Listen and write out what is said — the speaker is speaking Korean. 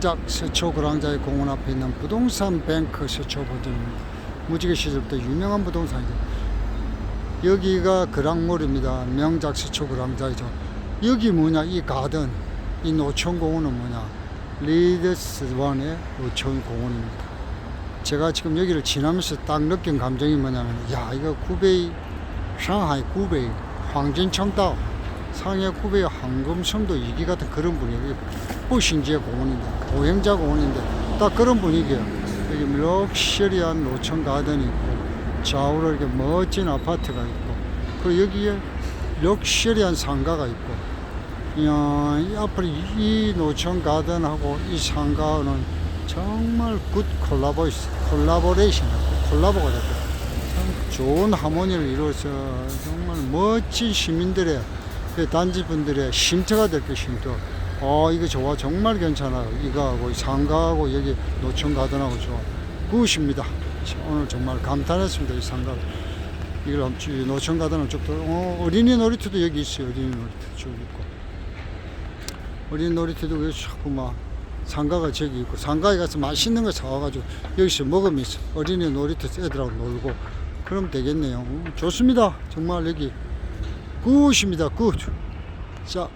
작 서초 그랑자의 공원 앞에 있는 부동산 뱅크 서초 본점입니다. 무지개 시절부터 유명한 부동산이죠. 여기가 그랑몰입니다. 명작 서초 그랑자이죠. 여기 뭐냐 이 가든 이 노천 공원은 뭐냐 리더스 원의 노천 공원입니다. 제가 지금 여기를 지나면서 딱 느낀 감정이 뭐냐면 야 이거 구베이 상하이 구베이 황진청道 상해 구베이 황금섬도 이기 같은 그런 분위기 부신지의 공원인데 보행자 공원인데 딱 그런 분위기예요. 여기 럭셔리한 노천 가든이 있고 좌우로 이렇게 멋진 아파트가 있고 그리고 여기에 럭셔리한 상가가 있고 이야, 이 앞으로 이- 이 노천 가든하고 이 상가는 정말 굿 콜라보이스 콜라보레이션 콜라보가 됐고 참 좋은 하모니를 이루어서 정말 멋진 시민들의 그 단지 분들의 쉼터가 될 게 쉼터. 어 이거 좋아 정말 괜찮아요. 이거하고 이 상가하고 여기 노천 가든하고 좋아. 굿입니다. 오늘 정말 감탄했습니다. 이 상가. 이걸 쭉 노천 쭉 돌아. 어, 어린이 놀이터도 여기 있어요. 어린이 놀이터 쭉 있고. 어린이 놀이터도 여기 자꾸 막 상가가 저기 있고 상가에 가서 맛있는 거 사와가지고 여기서 먹으면서 어린이 놀이터 애들하고 놀고 그럼 되겠네요. 음, 좋습니다. 정말 여기 굿입니다. 굿. 자,